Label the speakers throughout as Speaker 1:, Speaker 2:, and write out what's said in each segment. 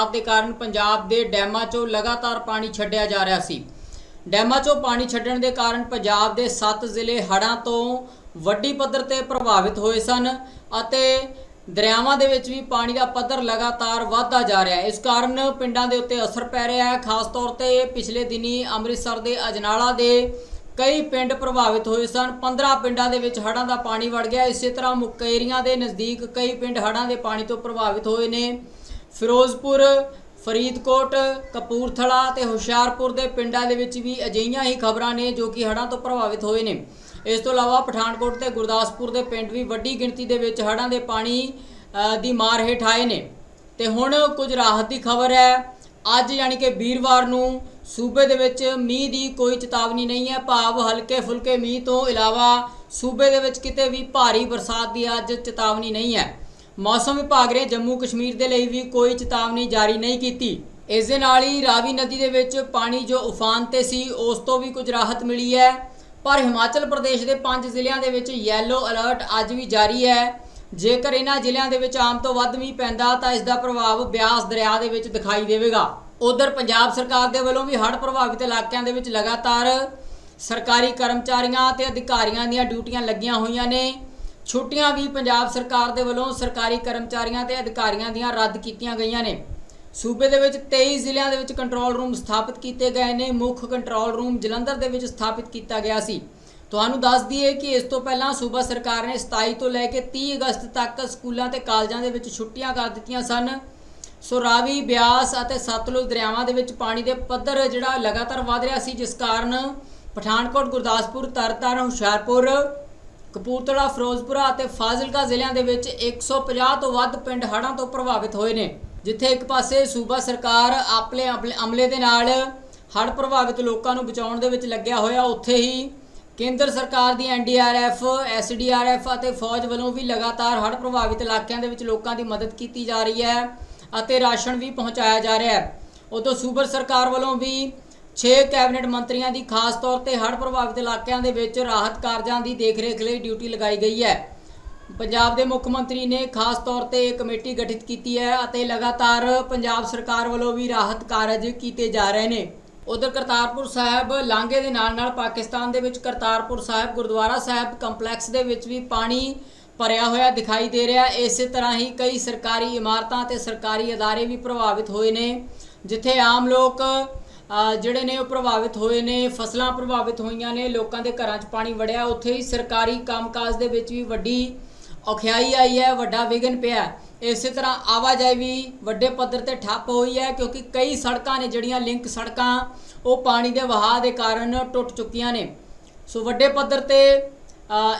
Speaker 1: ਬਰਸਾਤ ਦੇ ਕਾਰਨ ਪੰਜਾਬ ਦੇ ਡੈਮਾਂ 'ਚੋਂ ਲਗਾਤਾਰ ਪਾਣੀ ਛੱਡਿਆ ਜਾ ਰਿਹਾ ਸੀ। ਡੈਮਾਂ 'ਚੋਂ ਪਾਣੀ ਛੱਡਣ ਦੇ ਕਾਰਨ ਪੰਜਾਬ ਦੇ 7 ਜ਼ਿਲ੍ਹੇ ਹੜ੍ਹਾਂ ਤੋਂ ਵੱਡੀ ਪੱਧਰ ਤੇ ਪ੍ਰਭਾਵਿਤ ਹੋਏ ਸਨ ਅਤੇ ਦਰਿਆਵਾਂ ਦੇ ਵਿੱਚ ਵੀ ਪਾਣੀ ਦਾ ਪੱਧਰ ਲਗਾਤਾਰ ਵਧਦਾ ਜਾ ਰਿਹਾ ਹੈ। ਇਸ ਕਾਰਨ ਪਿੰਡਾਂ ਦੇ ਉੱਤੇ ਅਸਰ ਪੈ ਰਿਹਾ ਹੈ। ਖਾਸ ਤੌਰ ਤੇ ਪਿਛਲੇ ਦਿਨੀ ਅੰਮ੍ਰਿਤਸਰ ਦੇ ਅਜਨਾਲਾ ਦੇ ਕਈ ਪਿੰਡ ਪ੍ਰਭਾਵਿਤ ਹੋਏ ਸਨ। 15 ਪਿੰਡਾਂ ਦੇ ਵਿੱਚ ਹੜ੍ਹਾਂ ਦਾ ਪਾਣੀ ਵੜ ਗਿਆ। ਇਸੇ ਤਰ੍ਹਾਂ ਮੁਕੇਰੀਆਂ ਦੇ ਨਜ਼ਦੀਕ ਕਈ ਪਿੰਡ ਹੜ੍ਹਾਂ ਦੇ ਪਾਣੀ ਤੋਂ ਪ੍ਰਭਾਵਿਤ ਹੋਏ ਨੇ। ਫਿਰੋਜ਼ਪੁਰ, ਫਰੀਦਕੋਟ, ਕਪੂਰਥਲਾ ਤੇ ਹੁਸ਼ਿਆਰਪੁਰ ਦੇ ਪਿੰਡਾਂ ਦੇ ਵਿੱਚ ਵੀ ਅਜਿਹੀਆਂ ਹੀ ਖਬਰਾਂ ਨੇ ਜੋ ਕਿ ਹੜ੍ਹਾਂ ਤੋਂ ਪ੍ਰਭਾਵਿਤ ਹੋਏ ਨੇ। ਇਸ ਤੋਂ ਇਲਾਵਾ ਪਠਾਨਕੋਟ ਤੇ ਗੁਰਦਾਸਪੁਰ ਦੇ ਪਿੰਡ ਵੀ ਵੱਡੀ ਗਿਣਤੀ ਦੇ ਵਿੱਚ ਹੜ੍ਹਾਂ ਦੇ ਪਾਣੀ ਦੀ ਮਾਰ ਹੇਠ ਆਏ ਨੇ। ਤੇ ਹੁਣ ਕੁਝ ਰਾਹਤ ਦੀ ਖਬਰ ਹੈ। ਅੱਜ ਯਾਨੀ ਕਿ ਵੀਰਵਾਰ ਨੂੰ ਸੂਬੇ ਦੇ ਵਿੱਚ ਮੀਂਹ ਦੀ ਕੋਈ ਚੇਤਾਵਨੀ ਨਹੀਂ ਹੈ। ਭਾਵ ਹਲਕੇ ਫੁਲਕੇ ਮੀਂਹ ਤੋਂ ਇਲਾਵਾ ਸੂਬੇ ਦੇ ਵਿੱਚ ਕਿਤੇ ਵੀ ਭਾਰੀ ਬਰਸਾਤ ਦੀ ਅੱਜ ਚੇਤਾਵਨੀ ਨਹੀਂ ਹੈ। ਮੌਸਮ ਵਿਭਾਗ ਨੇ ਜੰਮੂ ਕਸ਼ਮੀਰ ਦੇ ਲਈ ਵੀ ਕੋਈ ਚੇਤਾਵਨੀ ਜਾਰੀ ਨਹੀਂ ਕੀਤੀ। ਇਸ ਦੇ ਨਾਲ ਹੀ ਰਾਵੀ ਨਦੀ ਦੇ ਵਿੱਚ ਪਾਣੀ ਜੋ ਉਫਾਨ ਤੇ ਸੀ, ਉਸ ਤੋਂ ਵੀ ਕੁਝ ਰਾਹਤ ਮਿਲੀ ਹੈ। ਪਰ ਹਿਮਾਚਲ ਪ੍ਰਦੇਸ਼ ਦੇ ਪੰਜ ਜ਼ਿਲ੍ਹਿਆਂ ਦੇ ਵਿੱਚ ਯੈਲੋ ਅਲਰਟ ਅੱਜ ਵੀ ਜਾਰੀ ਹੈ। ਜੇਕਰ ਇਹਨਾਂ ਜ਼ਿਲ੍ਹਿਆਂ ਦੇ ਵਿੱਚ ਆਮ ਤੋਂ ਵੱਧ ਮੀਂਹ ਪੈਂਦਾ, ਤਾਂ ਇਸ ਦਾ ਪ੍ਰਭਾਵ ਬਿਆਸ ਦਰਿਆ ਦੇ ਵਿੱਚ ਦਿਖਾਈ ਦੇਵੇਗਾ। ਉਧਰ ਪੰਜਾਬ ਸਰਕਾਰ ਦੇ ਵੱਲੋਂ ਵੀ ਹੜ੍ਹ ਪ੍ਰਭਾਵਿਤ ਇਲਾਕਿਆਂ ਦੇ ਵਿੱਚ ਲਗਾਤਾਰ ਸਰਕਾਰੀ ਕਰਮਚਾਰੀਆਂ ਤੇ ਅਧਿਕਾਰੀਆਂ ਦੀਆਂ ਡਿਊਟੀਆਂ ਲੱਗੀਆਂ ਹੋਈਆਂ ਨੇ। ਛੁੱਟੀਆਂ ਵੀ ਪੰਜਾਬ ਸਰਕਾਰ ਦੇ ਵੱਲੋਂ ਸਰਕਾਰੀ ਕਰਮਚਾਰੀਆਂ ਤੇ ਅਧਿਕਾਰੀਆਂ ਦੀਆਂ ਰੱਦ ਕੀਤੀਆਂ ਗਈਆਂ ਨੇ। ਸੂਬੇ ਦੇ ਵਿੱਚ 23 ਜ਼ਿਲ੍ਹਿਆਂ ਦੇ ਵਿੱਚ ਕੰਟਰੋਲ ਰੂਮ ਸਥਾਪਿਤ ਕੀਤੇ ਗਏ ਨੇ। ਮੁੱਖ ਕੰਟਰੋਲ ਰੂਮ ਜਲੰਧਰ ਦੇ ਵਿੱਚ ਸਥਾਪਿਤ ਕੀਤਾ ਗਿਆ ਸੀ। ਤੁਹਾਨੂੰ ਦੱਸ ਦਈਏ ਕਿ ਇਸ ਤੋਂ ਪਹਿਲਾਂ ਸੂਬਾ ਸਰਕਾਰ ਨੇ 27 ਤੋਂ ਲੈ ਕੇ 30 ਅਗਸਤ ਤੱਕ ਸਕੂਲਾਂ ਤੇ ਕਾਲਜਾਂ ਦੇ ਵਿੱਚ ਛੁੱਟੀਆਂ ਕਰ ਦਿੱਤੀਆਂ ਸਨ। ਸੋ ਰਾਵੀ, ਬਿਆਸ ਅਤੇ ਸਤਲੁਜ ਦਰਿਆਵਾਂ ਦੇ ਵਿੱਚ ਪਾਣੀ ਦੇ ਪੱਧਰ ਜਿਹੜਾ ਲਗਾਤਾਰ ਵਧ ਰਿਹਾ ਸੀ, ਜਿਸ ਕਾਰਨ ਪਠਾਨਕੋਟ, ਗੁਰਦਾਸਪੁਰ, ਤਰਨਤਾਰਨ, ਹੁਸ਼ਿਆਰਪੁਰ ਕਪੂਰਥਲਾ, ਫਿਰੋਜ਼ਪੁਰਾ ਅਤੇ ਫਾਜ਼ਿਲਕਾ ਜ਼ਿਲ੍ਹਿਆਂ ਦੇ ਵਿੱਚ 150 ਤੋਂ ਵੱਧ ਪਿੰਡ ਹੜ੍ਹਾਂ ਤੋਂ ਪ੍ਰਭਾਵਿਤ ਹੋਏ ਨੇ, ਜਿੱਥੇ ਇੱਕ ਪਾਸੇ ਸੂਬਾ ਸਰਕਾਰ ਆਪਣੇ ਆਪਣੇ ਅਮਲੇ ਦੇ ਨਾਲ ਹੜ੍ਹ ਪ੍ਰਭਾਵਿਤ ਲੋਕਾਂ ਨੂੰ ਬਚਾਉਣ ਦੇ ਵਿੱਚ ਲੱਗਿਆ ਹੋਇਆ, ਉੱਥੇ ਹੀ ਕੇਂਦਰ ਸਰਕਾਰ ਦੀ ਐਨਡੀਆਰਐਫ ਐਸਡੀਆਰਐਫ ਅਤੇ ਫੌਜ ਵੱਲੋਂ ਵੀ ਲਗਾਤਾਰ ਹੜ੍ਹ ਪ੍ਰਭਾਵਿਤ ਇਲਾਕਿਆਂ ਦੇ ਵਿੱਚ ਲੋਕਾਂ ਦੀ ਮਦਦ ਕੀਤੀ ਜਾ ਰਹੀ ਹੈ ਅਤੇ ਰਾਸ਼ਨ ਵੀ ਪਹੁੰਚਾਇਆ ਜਾ ਰਿਹਾ ਹੈ। ਉਦੋਂ ਸੂਬਾ ਸਰਕਾਰ ਵੱਲੋਂ ਵੀ 6 ਕੈਬਨਿਟ ਮੰਤਰੀਆਂ ਦੀ ਖਾਸ ਤੌਰ ਤੇ ਹੜ੍ਹ ਪ੍ਰਭਾਵਿਤ ਇਲਾਕਿਆਂ ਦੇ ਵਿੱਚ ਰਾਹਤ ਕਾਰਜਾਂ ਦੀ ਦੇਖਰੇਖ ਲਈ ਡਿਊਟੀ ਲਗਾਈ ਗਈ ਹੈ। ਪੰਜਾਬ ਦੇ ਮੁੱਖ ਮੰਤਰੀ ਨੇ ਖਾਸ ਤੌਰ ਤੇ ਇਹ ਕਮੇਟੀ ਗਠਿਤ ਕੀਤੀ ਹੈ ਅਤੇ ਲਗਾਤਾਰ ਪੰਜਾਬ ਸਰਕਾਰ ਵੱਲੋਂ ਵੀ ਰਾਹਤ ਕਾਰਜ ਕੀਤੇ ਜਾ ਰਹੇ ਨੇ। ਉਧਰ ਕਰਤਾਰਪੁਰ ਸਾਹਿਬ ਲਾਂਘੇ ਦੇ ਨਾਲ ਨਾਲ ਪਾਕਿਸਤਾਨ ਦੇ ਵਿੱਚ ਕਰਤਾਰਪੁਰ ਸਾਹਿਬ ਗੁਰਦੁਆਰਾ ਸਾਹਿਬ ਕੰਪਲੈਕਸ ਦੇ ਵਿੱਚ ਵੀ ਪਾਣੀ ਭਰਿਆ ਹੋਇਆ ਦਿਖਾਈ ਦੇ ਰਿਹਾ। ਹੈ ਇਸੇ ਤਰ੍ਹਾਂ ਹੀ ਕਈ ਸਰਕਾਰੀ ਇਮਾਰਤਾਂ ਤੇ ਸਰਕਾਰੀ ਅਦਾਰੇ ਵੀ ਪ੍ਰਭਾਵਿਤ ਹੋਏ ਨੇ, ਜਿੱਥੇ ਆਮ ਲੋਕ ਜਿਹੜੇ ਨੇ ਉਹ ਪ੍ਰਭਾਵਿਤ ਹੋਏ ਨੇ, ਫਸਲਾਂ ਪ੍ਰਭਾਵਿਤ ਹੋਈਆਂ ਨੇ, ਲੋਕਾਂ ਦੇ ਘਰਾਂ 'ਚ ਪਾਣੀ ਵੜਿਆ, ਉੱਥੇ ਹੀ ਸਰਕਾਰੀ ਕੰਮਕਾਜ ਦੇ ਵਿੱਚ ਵੀ ਵੱਡੀ ਔਖਿਆਈ ਆਈ ਹੈ, ਵੱਡਾ ਵਿਘਨ ਪਿਆ ਹੈ। ਇਸੇ ਤਰ੍ਹਾਂ ਆਵਾਜਾਈ ਵੀ ਵੱਡੇ ਪੱਧਰ ਤੇ ਠੱਪ ਹੋਈ ਹੈ, ਕਿਉਂਕਿ ਕਈ ਸੜਕਾਂ ਨੇ ਜਿਹੜੀਆਂ ਲਿੰਕ ਸੜਕਾਂ, ਉਹ ਪਾਣੀ ਦੇ ਵਹਾਅ ਦੇ ਕਾਰਨ ਟੁੱਟ ਚੁੱਕੀਆਂ ਨੇ ਸੋ ਵੱਡੇ ਪੱਧਰ ਤੇ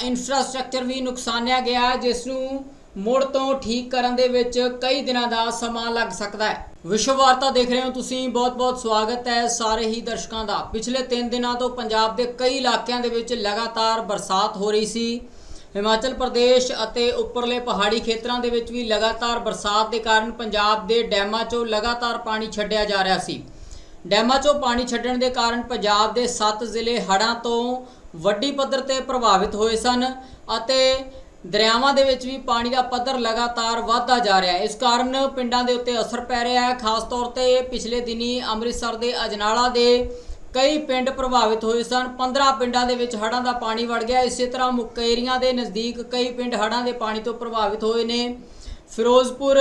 Speaker 1: ਇਨਫਰਾਸਟ੍ਰਕਚਰ ਵੀ ਨੁਕਸਾਨਿਆ ਗਿਆ, ਜਿਸ ਨੂੰ ਮੁੜ ਤੋਂ ਠੀਕ ਕਰਨ ਦੇ ਵਿੱਚ ਕਈ ਦਿਨਾਂ ਦਾ ਸਮਾਂ ਲੱਗ ਸਕਦਾ ਹੈ। ਵਿਸ਼ਵ ਵਾਰਤਾ ਦੇਖ ਰਹੇ ਹੋ ਤੁਸੀਂ, ਬਹੁਤ-ਬਹੁਤ ਸਵਾਗਤ ਹੈ ਸਾਰੇ ਹੀ ਦਰਸ਼ਕਾਂ ਦਾ। ਪਿਛਲੇ 3 ਦਿਨਾਂ ਤੋਂ ਪੰਜਾਬ ਦੇ ਕਈ ਇਲਾਕਿਆਂ ਦੇ ਵਿੱਚ ਲਗਾਤਾਰ ਬਰਸਾਤ ਹੋ ਰਹੀ ਸੀ। ਹਿਮਾਚਲ ਪ੍ਰਦੇਸ਼ ਅਤੇ ਉੱਪਰਲੇ ਪਹਾੜੀ ਖੇਤਰਾਂ ਦੇ ਵਿੱਚ ਵੀ ਲਗਾਤਾਰ ਬਰਸਾਤ ਦੇ ਕਾਰਨ ਪੰਜਾਬ ਦੇ ਡੈਮਾਂ 'ਚੋਂ ਲਗਾਤਾਰ ਪਾਣੀ ਛੱਡਿਆ ਜਾ ਰਿਹਾ ਸੀ। ਡੈਮਾਂ 'ਚੋਂ ਪਾਣੀ ਛੱਡਣ ਦੇ ਕਾਰਨ ਪੰਜਾਬ ਦੇ 7 ਜ਼ਿਲ੍ਹੇ ਹੜ੍ਹਾਂ ਤੋਂ ਵੱਡੀ ਪੱਧਰ ਤੇ ਪ੍ਰਭਾਵਿਤ ਹੋਏ ਸਨ ਅਤੇ ਦਰਿਆਵਾਂ ਦੇ ਵਿੱਚ ਵੀ ਪਾਣੀ ਦਾ ਪੱਧਰ ਲਗਾਤਾਰ ਵਧਦਾ ਜਾ ਰਿਹਾ ਹੈ। ਇਸ ਕਾਰਨ ਪਿੰਡਾਂ ਦੇ ਉੱਤੇ ਅਸਰ ਪੈ ਰਿਹਾ ਹੈ। ਖਾਸ ਤੌਰ ਤੇ ਪਿਛਲੇ ਦਿਨੀ ਅੰਮ੍ਰਿਤਸਰ ਦੇ ਅਜਨਾਲਾ ਦੇ ਕਈ ਪਿੰਡ ਪ੍ਰਭਾਵਿਤ ਹੋਏ ਸਨ। 15 ਪਿੰਡਾਂ ਦੇ ਵਿੱਚ ਹੜ੍ਹਾਂ ਦਾ ਪਾਣੀ ਵੜ ਗਿਆ। ਇਸੇ ਤਰ੍ਹਾਂ ਮੁਕੇਰੀਆਂ ਦੇ ਨਜ਼ਦੀਕ ਕਈ ਪਿੰਡ ਹੜ੍ਹਾਂ ਦੇ ਪਾਣੀ ਤੋਂ ਪ੍ਰਭਾਵਿਤ ਹੋਏ ਨੇ। ਫਿਰੋਜ਼ਪੁਰ,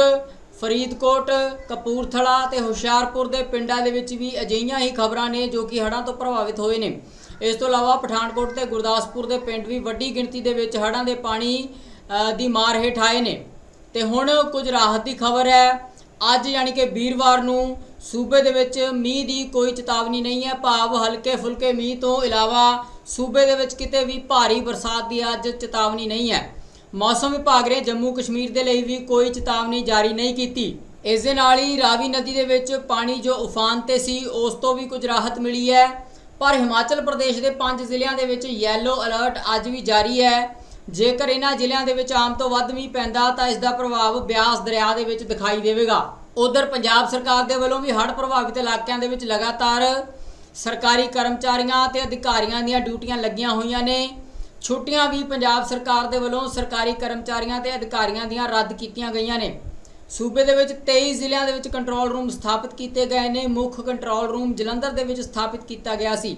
Speaker 1: ਫਰੀਦਕੋਟ, ਕਪੂਰਥਲਾ ਤੇ ਹੁਸ਼ਿਆਰਪੁਰ ਦੇ ਪਿੰਡਾਂ ਦੇ ਵਿੱਚ ਵੀ ਅਜਿਹੀਆਂ ਹੀ ਖਬਰਾਂ ਨੇ ਜੋ ਕਿ ਹੜ੍ਹਾਂ ਤੋਂ ਪ੍ਰਭਾਵਿਤ ਹੋਏ ਨੇ। ਇਸ ਤੋਂ ਇਲਾਵਾ ਪਠਾਨਕੋਟ ਤੇ ਗੁਰਦਾਸਪੁਰ ਦੇ ਪਿੰਡ ਵੀ ਵੱਡੀ ਗਿਣਤੀ ਦੇ ਵਿੱਚ ਹੜ੍ਹਾਂ ਦੇ ਪਾਣੀ ਦੀ ਮਾਰ ਹੇਠ ਆਏ ਨੇ। ਤੇ ਹੁਣ ਕੁਝ ਰਾਹਤ ਦੀ ਖਬਰ ਹੈ। ਅੱਜ ਯਾਨੀ ਕਿ ਵੀਰਵਾਰ ਨੂੰ ਸੂਬੇ ਦੇ ਵਿੱਚ ਮੀਂਹ ਦੀ ਕੋਈ ਚੇਤਾਵਨੀ ਨਹੀਂ ਹੈ। ਭਾਵ ਹਲਕੇ ਫੁਲਕੇ ਮੀਂਹ ਤੋਂ ਇਲਾਵਾ ਸੂਬੇ ਦੇ ਵਿੱਚ ਕਿਤੇ ਵੀ ਭਾਰੀ ਬਰਸਾਤ ਦੀ ਅੱਜ ਚੇਤਾਵਨੀ ਨਹੀਂ ਹੈ। ਮੌਸਮ ਵਿਭਾਗ ਨੇ ਜੰਮੂ ਕਸ਼ਮੀਰ ਦੇ ਲਈ ਵੀ ਕੋਈ ਚੇਤਾਵਨੀ ਜਾਰੀ ਨਹੀਂ ਕੀਤੀ। ਇਸ ਦੇ ਨਾਲ ਹੀ ਰਾਵੀ ਨਦੀ ਦੇ ਵਿੱਚ ਪਾਣੀ ਜੋ ਉਫਾਨ ਤੇ ਸੀ, ਉਸ ਤੋਂ ਵੀ ਕੁਝ ਰਾਹਤ ਮਿਲੀ ਹੈ। ਪਰ ਹਿਮਾਚਲ ਪ੍ਰਦੇਸ਼ ਦੇ ਪੰਜ ਜ਼ਿਲ੍ਹਿਆਂ ਦੇ ਵਿੱਚ ਯੈਲੋ ਅਲਰਟ ਅੱਜ ਵੀ ਜਾਰੀ ਹੈ। ਜੇਕਰ ਇਹਨਾਂ ਜ਼ਿਲ੍ਹਿਆਂ ਦੇ ਵਿੱਚ ਆਮ ਤੋਂ ਵੱਧ ਮੀਂਹ ਪੈਂਦਾ, ਤਾਂ ਇਸ ਦਾ ਪ੍ਰਭਾਵ ਬਿਆਸ ਦਰਿਆ ਦੇ ਵਿੱਚ ਦਿਖਾਈ ਦੇਵੇਗਾ। ਉਧਰ ਪੰਜਾਬ ਸਰਕਾਰ ਦੇ ਵੱਲੋਂ ਵੀ ਹੜ੍ਹ ਪ੍ਰਭਾਵਿਤ ਇਲਾਕਿਆਂ ਦੇ ਵਿੱਚ ਲਗਾਤਾਰ ਸਰਕਾਰੀ ਕਰਮਚਾਰੀਆਂ ਤੇ ਅਧਿਕਾਰੀਆਂ ਦੀਆਂ ਡਿਊਟੀਆਂ ਲੱਗੀਆਂ ਹੋਈਆਂ ਨੇ। ਛੁੱਟੀਆਂ ਵੀ ਪੰਜਾਬ ਸਰਕਾਰ ਦੇ ਵੱਲੋਂ ਸਰਕਾਰੀ ਕਰਮਚਾਰੀਆਂ ਤੇ ਅਧਿਕਾਰੀਆਂ ਦੀਆਂ ਰੱਦ ਕੀਤੀਆਂ ਗਈਆਂ ਨੇ। ਸੂਬੇ ਦੇ ਵਿੱਚ 23 ਜ਼ਿਲ੍ਹਿਆਂ ਦੇ ਵਿੱਚ ਕੰਟਰੋਲ ਰੂਮ ਸਥਾਪਿਤ ਕੀਤੇ ਗਏ ਨੇ, ਮੁੱਖ ਕੰਟਰੋਲ ਰੂਮ ਜਲੰਧਰ ਦੇ ਵਿੱਚ ਸਥਾਪਿਤ ਕੀਤਾ ਗਿਆ ਸੀ।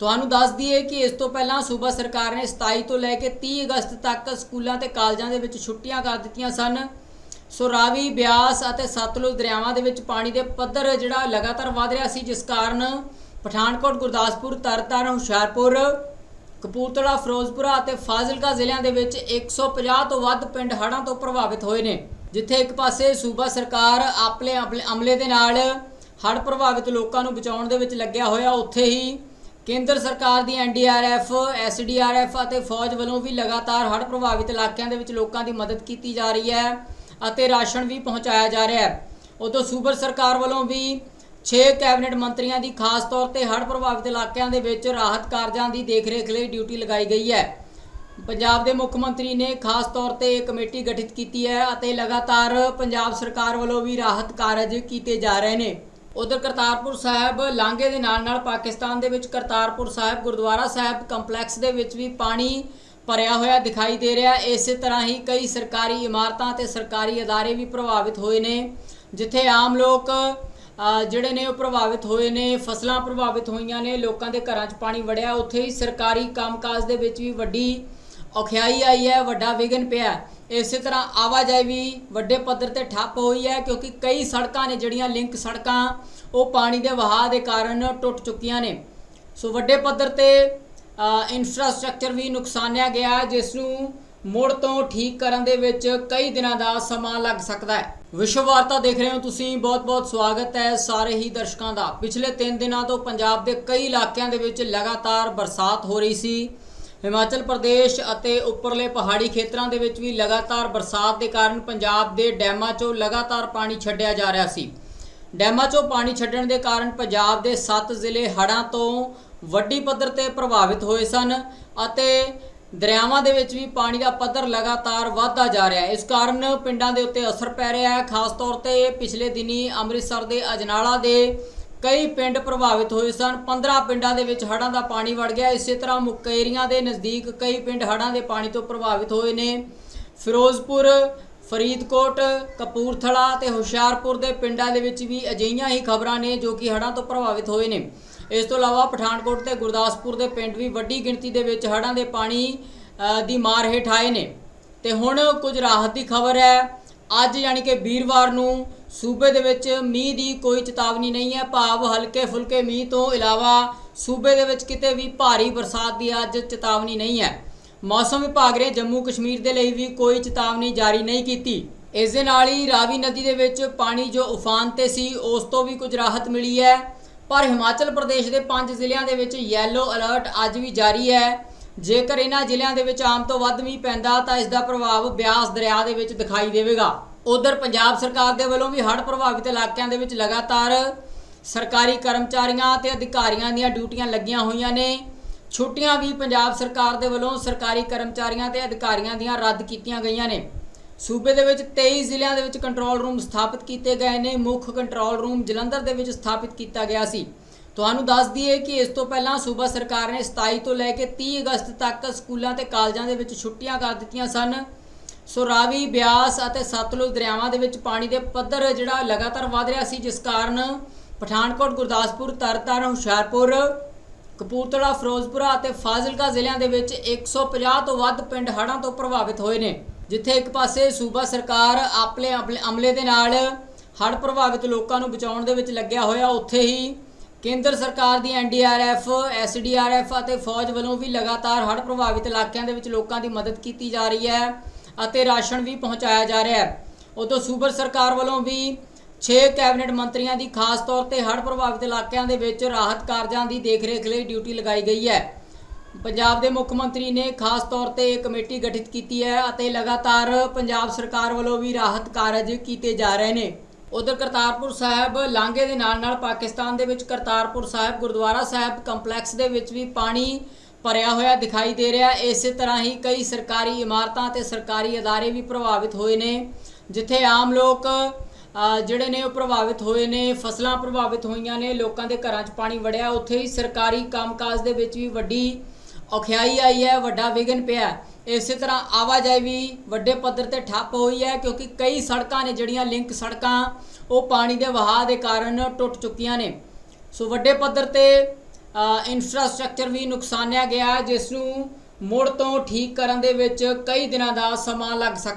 Speaker 1: ਤੁਹਾਨੂੰ ਦੱਸ ਦਈਏ ਕਿ ਇਸ ਤੋਂ ਪਹਿਲਾਂ ਸੂਬਾ ਸਰਕਾਰ ਨੇ 27 ਤੋਂ ਲੈ ਕੇ 30 ਅਗਸਤ ਤੱਕ ਸਕੂਲਾਂ ਤੇ ਕਾਲਜਾਂ ਦੇ ਵਿੱਚ ਛੁੱਟੀਆਂ ਕਰ ਦਿੱਤੀਆਂ ਸਨ। ਸੋ ਰਾਵੀ, ਬਿਆਸ ਅਤੇ ਸਤਲੁਜ ਦਰਿਆਵਾਂ ਦੇ ਵਿੱਚ ਪਾਣੀ ਦੇ ਪੱਧਰ ਜਿਹੜਾ ਲਗਾਤਾਰ ਵਧ ਰਿਹਾ ਸੀ, ਜਿਸ ਕਾਰਨ ਪਠਾਨਕੋਟ, ਗੁਰਦਾਸਪੁਰ, ਤਰਨਤਾਰਨ, ਹੁਸ਼ਿਆਰਪੁਰ, ਕਪੂਰਥਲਾ, ਫਿਰੋਜ਼ਪੁਰਾ ਅਤੇ ਫਾਜ਼ਿਲਕਾ ਜ਼ਿਲ੍ਹਿਆਂ ਦੇ ਵਿੱਚ 150 ਤੋਂ ਵੱਧ ਪਿੰਡ ਹੜ੍ਹਾਂ ਤੋਂ ਪ੍ਰਭਾਵਿਤ ਹੋਏ ਨੇ। ਜਿੱਥੇ ਇੱਕ ਪਾਸੇ ਸੂਬਾ ਸਰਕਾਰ ਆਪਣੇ ਆਪਣੇ ਅਮਲੇ ਦੇ ਨਾਲ ਹੜ੍ਹ ਪ੍ਰਭਾਵਿਤ ਲੋਕਾਂ ਨੂੰ ਬਚਾਉਣ ਦੇ ਵਿੱਚ ਲੱਗਿਆ ਹੋਇਆ, ਉੱਥੇ ਹੀ ਕੇਂਦਰ ਸਰਕਾਰ ਦੀ ਐਨਡੀਆਰਐਫ ਐਸਡੀਆਰਐਫ ਅਤੇ ਫੌਜ ਵੱਲੋਂ ਵੀ ਲਗਾਤਾਰ ਹੜ੍ਹ ਪ੍ਰਭਾਵਿਤ ਇਲਾਕਿਆਂ ਦੇ ਵਿੱਚ ਲੋਕਾਂ ਦੀ ਮਦਦ ਕੀਤੀ ਜਾ ਰਹੀ ਹੈ ਅਤੇ ਰਾਸ਼ਨ ਵੀ ਪਹੁੰਚਾਇਆ ਜਾ ਰਿਹਾ ਹੈ। ਉਦੋਂ ਸੂਬਾ ਸਰਕਾਰ ਵੱਲੋਂ ਵੀ 6 ਕੈਬਨਿਟ ਮੰਤਰੀਆਂ ਦੀ ਖਾਸ ਤੌਰ ਤੇ ਹੜ੍ਹ ਪ੍ਰਭਾਵਿਤ ਇਲਾਕਿਆਂ ਦੇ ਵਿੱਚ ਰਾਹਤ ਕਾਰਜਾਂ ਦੀ ਦੇਖਰੇਖ ਲਈ ਡਿਊਟੀ ਲਗਾਈ ਗਈ ਹੈ। ਪੰਜਾਬ ਦੇ ਮੁੱਖ ਮੰਤਰੀ ਨੇ ਖਾਸ ਤੌਰ ਤੇ ਇੱਕ ਕਮੇਟੀ ਗਠਿਤ ਕੀਤੀ ਹੈ ਅਤੇ ਲਗਾਤਾਰ ਪੰਜਾਬ ਸਰਕਾਰ ਵੱਲੋਂ ਵੀ ਰਾਹਤ ਕਾਰਜ ਕੀਤੇ ਜਾ ਰਹੇ ਨੇ ਉਧਰ ਕਰਤਾਰਪੁਰ ਸਾਹਿਬ ਲਾਂਘੇ ਦੇ ਨਾਲ ਨਾਲ ਪਾਕਿਸਤਾਨ ਦੇ ਵਿੱਚ ਕਰਤਾਰਪੁਰ ਸਾਹਿਬ ਗੁਰਦੁਆਰਾ ਸਾਹਿਬ ਕੰਪਲੈਕਸ ਦੇ ਵਿੱਚ ਵੀ ਪਾਣੀ ਭਰਿਆ ਹੋਇਆ ਦਿਖਾਈ ਦੇ ਰਿਹਾ ਹੈ। ਇਸੇ ਤਰ੍ਹਾਂ ਹੀ ਕਈ ਸਰਕਾਰੀ ਇਮਾਰਤਾਂ ਤੇ ਸਰਕਾਰੀ ਅਦਾਰੇ ਵੀ ਪ੍ਰਭਾਵਿਤ ਹੋਏ ਨੇ, ਜਿੱਥੇ ਆਮ ਲੋਕ ਜਿਹੜੇ ਨੇ ਉਹ ਪ੍ਰਭਾਵਿਤ ਹੋਏ ਨੇ, ਫਸਲਾਂ ਪ੍ਰਭਾਵਿਤ ਹੋਈਆਂ ਨੇ, ਲੋਕਾਂ ਦੇ ਘਰਾਂ 'ਚ ਪਾਣੀ ਵੜਿਆ ਉੱਥੇ ਹੀ ਸਰਕਾਰੀ ਕੰਮਕਾਜ ਦੇ ਵਿੱਚ ਵੀ ਵੱਡੀ ਔਖਿਆਈ ਆਈ ਹੈ, ਵੱਡਾ ਵਿਘਨ ਪਿਆ ਇਸੇ ਤਰ੍ਹਾਂ ਆਵਾਜਾਈ ਵੀ ਵੱਡੇ ਪੱਧਰ ਤੇ ਠੱਪ ਹੋਈ ਹੈ ਕਿਉਂਕਿ ਕਈ ਸੜਕਾਂ ਨੇ ਜਿਹੜੀਆਂ ਲਿੰਕ ਸੜਕਾਂ, ਉਹ ਪਾਣੀ ਦੇ ਵਹਾਅ ਦੇ ਕਾਰਨ ਟੁੱਟ ਚੁੱਕੀਆਂ ਨੇ। ਸੋ ਵੱਡੇ ਪੱਧਰ ਤੇ ਇਨਫਰਾਸਟ੍ਰਕਚਰ ਵੀ ਨੁਕਸਾਨਿਆ ਗਿਆ ਜਿਸ ਨੂੰ ਮੁੜ ਤੋਂ ਠੀਕ ਕਰਨ ਦੇ ਵਿੱਚ ਕਈ ਦਿਨਾਂ ਦਾ ਸਮਾਂ ਲੱਗ ਸਕਦਾ ਹੈ। ਵਿਸ਼ਵ ਵਾਰਤਾ ਦੇਖ ਰਹੇ ਹੋ ਤੁਸੀਂ, ਬਹੁਤ-ਬਹੁਤ ਸਵਾਗਤ ਹੈ ਸਾਰੇ ਹੀ ਦਰਸ਼ਕਾਂ ਦਾ। ਪਿਛਲੇ 3 ਦਿਨਾਂ ਤੋਂ ਪੰਜਾਬ ਦੇ ਕਈ ਇਲਾਕਿਆਂ ਦੇ ਵਿੱਚ ਲਗਾਤਾਰ ਬਰਸਾਤ ਹੋ ਰਹੀ ਸੀ। ਹਿਮਾਚਲ ਪ੍ਰਦੇਸ਼ ਅਤੇ ਉੱਪਰਲੇ ਪਹਾੜੀ ਖੇਤਰਾਂ ਦੇ ਵਿੱਚ ਵੀ ਲਗਾਤਾਰ ਬਰਸਾਤ ਦੇ ਕਾਰਨ ਪੰਜਾਬ ਦੇ ਡੈਮਾਂ 'ਚੋਂ ਲਗਾਤਾਰ ਪਾਣੀ ਛੱਡਿਆ ਜਾ ਰਿਹਾ ਸੀ। ਡੈਮਾਂ 'ਚੋਂ ਪਾਣੀ ਛੱਡਣ ਦੇ ਕਾਰਨ ਪੰਜਾਬ ਦੇ 7 ਜ਼ਿਲ੍ਹੇ ਹੜ੍ਹਾਂ ਤੋਂ ਵੱਡੀ ਪੱਧਰ ਤੇ ਪ੍ਰਭਾਵਿਤ ਹੋਏ ਸਨ ਅਤੇ ਦਰਿਆਵਾਂ ਦੇ ਵਿੱਚ ਵੀ ਪਾਣੀ ਦਾ ਪੱਧਰ ਲਗਾਤਾਰ ਵਧਦਾ ਜਾ ਰਿਹਾ। ਹੈ ਇਸ ਕਾਰਨ ਪਿੰਡਾਂ ਦੇ ਉੱਤੇ ਅਸਰ ਪੈ ਰਿਹਾ ਹੈ। ਖਾਸ ਤੌਰ ਤੇ ਪਿਛਲੇ ਦਿਨੀ ਅੰਮ੍ਰਿਤਸਰ ਦੇ ਅਜਨਾਲਾ ਦੇ ਕਈ ਪਿੰਡ ਪ੍ਰਭਾਵਿਤ ਹੋਏ ਸਨ। 15 ਪਿੰਡਾਂ ਦੇ ਵਿੱਚ ਹੜ੍ਹਾਂ ਦਾ ਪਾਣੀ ਵੜ ਗਿਆ। ਇਸੇ ਤਰ੍ਹਾਂ ਮੁਕੇਰੀਆਂ ਦੇ ਨਜ਼ਦੀਕ ਕਈ ਪਿੰਡ ਹੜ੍ਹਾਂ ਦੇ ਪਾਣੀ ਤੋਂ ਪ੍ਰਭਾਵਿਤ ਹੋਏ ਨੇ। ਫਿਰੋਜ਼ਪੁਰ, ਫਰੀਦਕੋਟ, ਕਪੂਰਥਲਾ ਤੇ ਹੁਸ਼ਿਆਰਪੁਰ ਦੇ ਪਿੰਡਾਂ ਦੇ ਵਿੱਚ ਵੀ ਅਜਿਹੀਆਂ ਹੀ ਖਬਰਾਂ ਨੇ ਜੋ ਕਿ ਹੜ੍ਹਾਂ ਤੋਂ ਪ੍ਰਭਾਵਿਤ ਹੋਏ ਨੇ। ਇਸ ਤੋਂ ਇਲਾਵਾ ਪਠਾਨਕੋਟ ਤੇ ਗੁਰਦਾਸਪੁਰ ਦੇ ਪਿੰਡ ਵੀ ਵੱਡੀ ਗਿਣਤੀ ਦੇ ਵਿੱਚ ਹੜ੍ਹਾਂ ਦੇ ਪਾਣੀ ਦੀ ਮਾਰ ਹੇਠ ਆਏ ਨੇ। ਤੇ ਹੁਣ ਕੁਝ ਰਾਹਤ ਦੀ ਖਬਰ ਹੈ। ਅੱਜ ਯਾਨੀ ਕਿ ਵੀਰਵਾਰ ਨੂੰ ਸੂਬੇ ਦੇ ਵਿੱਚ ਮੀਂਹ ਦੀ ਕੋਈ ਚੇਤਾਵਨੀ ਨਹੀਂ ਹੈ। ਭਾਵ ਹਲਕੇ ਫੁਲਕੇ ਮੀਂਹ ਤੋਂ ਇਲਾਵਾ ਸੂਬੇ ਦੇ ਵਿੱਚ ਕਿਤੇ ਵੀ ਭਾਰੀ ਬਰਸਾਤ ਦੀ ਅੱਜ ਚੇਤਾਵਨੀ ਨਹੀਂ ਹੈ। ਮੌਸਮ ਵਿਭਾਗ ਨੇ ਜੰਮੂ ਕਸ਼ਮੀਰ ਦੇ ਲਈ ਵੀ ਕੋਈ ਚੇਤਾਵਨੀ ਜਾਰੀ ਨਹੀਂ ਕੀਤੀ। ਇਸ ਦੇ ਨਾਲ ਹੀ ਰਾਵੀ ਨਦੀ ਦੇ ਵਿੱਚ ਪਾਣੀ ਜੋ ਉਫਾਨ ਤੇ ਸੀ, ਉਸ ਤੋਂ ਵੀ ਕੁਝ ਰਾਹਤ ਮਿਲੀ ਹੈ। ਪਰ ਹਿਮਾਚਲ ਪ੍ਰਦੇਸ਼ ਦੇ ਪੰਜ ਜ਼ਿਲ੍ਹਿਆਂ ਦੇ ਵਿੱਚ ਯੈਲੋ ਅਲਰਟ ਅੱਜ ਵੀ ਜਾਰੀ ਹੈ। ਜੇਕਰ ਇਹਨਾਂ ਜ਼ਿਲ੍ਹਿਆਂ ਦੇ ਵਿੱਚ ਆਮ ਤੋਂ ਵੱਧ ਮੀਂਹ ਪੈਂਦਾ ਤਾਂ ਇਸ ਦਾ ਪ੍ਰਭਾਵ ਬਿਆਸ ਦਰਿਆ ਦੇ ਵਿੱਚ ਦਿਖਾਈ ਦੇਵੇਗਾ। ਉਧਰ ਪੰਜਾਬ ਸਰਕਾਰ ਦੇ ਵੱਲੋਂ ਵੀ ਹੜ੍ਹ ਪ੍ਰਭਾਵਿਤ ਇਲਾਕਿਆਂ ਦੇ ਵਿੱਚ ਲਗਾਤਾਰ ਸਰਕਾਰੀ ਕਰਮਚਾਰੀਆਂ ਤੇ ਅਧਿਕਾਰੀਆਂ ਦੀਆਂ ਡਿਊਟੀਆਂ ਲੱਗੀਆਂ ਹੋਈਆਂ ਨੇ। ਛੁੱਟੀਆਂ ਵੀ ਪੰਜਾਬ ਸਰਕਾਰ ਦੇ ਵੱਲੋਂ ਸਰਕਾਰੀ ਕਰਮਚਾਰੀਆਂ ਤੇ ਅਧਿਕਾਰੀਆਂ ਦੀਆਂ ਰੱਦ ਕੀਤੀਆਂ ਗਈਆਂ ਨੇ। ਸੂਬੇ ਦੇ ਵਿੱਚ 23 ਜ਼ਿਲ੍ਹਿਆਂ ਦੇ ਵਿੱਚ ਕੰਟਰੋਲ ਰੂਮ ਸਥਾਪਿਤ ਕੀਤੇ ਗਏ ਨੇ। ਮੁੱਖ ਕੰਟਰੋਲ ਰੂਮ ਜਲੰਧਰ ਦੇ ਵਿੱਚ ਸਥਾਪਿਤ ਕੀਤਾ ਗਿਆ ਸੀ। ਤੁਹਾਨੂੰ ਦੱਸ ਦਈਏ ਕਿ ਇਸ ਤੋਂ ਪਹਿਲਾਂ ਸੂਬਾ ਸਰਕਾਰ ਨੇ 27 ਤੋਂ ਲੈ ਕੇ 30 ਅਗਸਤ ਤੱਕ ਸਕੂਲਾਂ ਤੇ ਕਾਲਜਾਂ ਦੇ ਵਿੱਚ ਛੁੱਟੀਆਂ ਕਰ ਦਿੱਤੀਆਂ ਸਨ। ਸੋ ਰਾਵੀ, ਬਿਆਸ ਅਤੇ ਸਤਲੁਜ ਦਰਿਆਵਾਂ ਦੇ ਵਿੱਚ ਪਾਣੀ ਦੇ ਪੱਧਰ ਜਿਹੜਾ ਲਗਾਤਾਰ ਵਧ ਰਿਹਾ ਸੀ, ਜਿਸ ਕਾਰਨ ਪਠਾਨਕੋਟ, ਗੁਰਦਾਸਪੁਰ, ਤਰਨਤਾਰਨ, ਹੁਸ਼ਿਆਰਪੁਰ, ਕਪੂਰਥਲਾ, ਫਿਰੋਜ਼ਪੁਰਾ ਅਤੇ ਫਾਜ਼ਿਲਕਾ ਜ਼ਿਲ੍ਹਿਆਂ ਦੇ ਵਿੱਚ 150 ਤੋਂ ਵੱਧ ਪਿੰਡ ਹੜ੍ਹਾਂ ਤੋਂ ਪ੍ਰਭਾਵਿਤ ਹੋਏ ਨੇ, ਜਿੱਥੇ ਇੱਕ ਪਾਸੇ ਸੂਬਾ ਸਰਕਾਰ ਆਪਣੇ ਆਪਣੇ ਅਮਲੇ ਦੇ ਨਾਲ ਹੜ੍ਹ ਪ੍ਰਭਾਵਿਤ ਲੋਕਾਂ ਨੂੰ ਬਚਾਉਣ ਦੇ ਵਿੱਚ ਲੱਗਿਆ ਹੋਇਆ, ਉੱਥੇ ਹੀ ਕੇਂਦਰ ਸਰਕਾਰ ਦੀ ਐਨਡੀਆਰਐਫ ਐਸਡੀਆਰਐਫ ਅਤੇ ਫੌਜ ਵੱਲੋਂ ਵੀ ਲਗਾਤਾਰ ਹੜ੍ਹ ਪ੍ਰਭਾਵਿਤ ਇਲਾਕਿਆਂ ਦੇ ਵਿੱਚ ਲੋਕਾਂ ਦੀ ਮਦਦ ਕੀਤੀ ਜਾ ਰਹੀ ਹੈ। ਅਤੇ ਰਾਸ਼ਨ ਵੀ ਪਹੁੰਚਾਇਆ ਜਾ ਰਿਹਾ ਹੈ। ਉਦੋਂ ਸੂਬਾ ਸਰਕਾਰ ਵੱਲੋਂ ਵੀ 6 ਕੈਬਨਿਟ ਮੰਤਰੀਆਂ ਦੀ ਖਾਸ ਤੌਰ ਤੇ ਹੜ੍ਹ ਪ੍ਰਭਾਵਿਤ ਇਲਾਕਿਆਂ ਦੇ ਵਿੱਚ ਰਾਹਤ ਕਾਰਜਾਂ ਦੀ ਦੇਖਰੇਖ ਲਈ ਡਿਊਟੀ ਲਗਾਈ ਗਈ ਹੈ। ਪੰਜਾਬ ਦੇ ਮੁੱਖ ਮੰਤਰੀ ਨੇ ਖਾਸ ਤੌਰ ਤੇ ਇੱਕ ਕਮੇਟੀ ਗਠਿਤ ਕੀਤੀ ਹੈ ਅਤੇ ਲਗਾਤਾਰ ਪੰਜਾਬ ਸਰਕਾਰ ਵੱਲੋਂ ਵੀ ਰਾਹਤ ਕਾਰਜ ਕੀਤੇ ਜਾ ਰਹੇ ਨੇ। ਉਧਰ ਕਰਤਾਰਪੁਰ ਸਾਹਿਬ ਲਾਂਘੇ ਦੇ ਨਾਲ ਨਾਲ ਪਾਕਿਸਤਾਨ ਦੇ ਵਿੱਚ ਕਰਤਾਰਪੁਰ ਸਾਹਿਬ, ਗੁਰਦੁਆਰਾ ਸਾਹਿਬ ਕੰਪਲੈਕਸ ਦੇ ਵਿੱਚ ਵੀ ਪਾਣੀ ਭਰਿਆ ਹੋਇਆ ਦਿਖਾਈ ਦੇ ਰਿਹਾ। ਹੈ ਇਸੇ ਤਰ੍ਹਾਂ ਹੀ ਕਈ ਸਰਕਾਰੀ ਇਮਾਰਤਾਂ ਤੇ ਸਰਕਾਰੀ ਅਦਾਰੇ ਵੀ ਪ੍ਰਭਾਵਿਤ ਹੋਏ ਨੇ, ਜਿੱਥੇ ਆਮ ਲੋਕ ਜਿਹੜੇ ਨੇ ਉਹ ਪ੍ਰਭਾਵਿਤ ਹੋਏ ਨੇ, ਫਸਲਾਂ ਪ੍ਰਭਾਵਿਤ ਹੋਈਆਂ ਨੇ, ਲੋਕਾਂ ਦੇ ਘਰਾਂ 'ਚ ਪਾਣੀ ਵੜਿਆ। ਉੱਥੇ ਹੀ ਸਰਕਾਰੀ ਕੰਮਕਾਜ ਦੇ ਵਿੱਚ ਵੀ ਵੱਡੀ ਔਖਿਆਈ ਆਈ ਹੈ, ਵੱਡਾ ਵਿਘਨ ਪਿਆ ਹੈ। ਇਸੇ ਤਰ੍ਹਾਂ ਆਵਾਜਾਈ ਵੀ ਵੱਡੇ ਪੱਧਰ ਤੇ ਠੱਪ ਹੋਈ ਹੈ, ਕਿਉਂਕਿ ਕਈ ਸੜਕਾਂ ਨੇ ਜਿਹੜੀਆਂ ਲਿੰਕ ਸੜਕਾਂ, ਉਹ ਪਾਣੀ ਦੇ ਵਹਾਅ ਦੇ ਕਾਰਨ ਟੁੱਟ ਚੁੱਕੀਆਂ ਨੇ। ਸੋ ਵੱਡੇ ਪੱਧਰ ਤੇ ਇਨਫਰਾਸਟ੍ਰਕਚਰ ਵੀ ਨੁਕਸਾਨਿਆ ਗਿਆ ਜਿਸ ਨੂੰ ਮੁੜ ਤੋਂ ਠੀਕ ਕਰਨ ਦੇ ਵਿੱਚ ਕਈ ਦਿਨਾਂ ਦਾ ਸਮਾਂ ਲੱਗ ਸਕਦਾ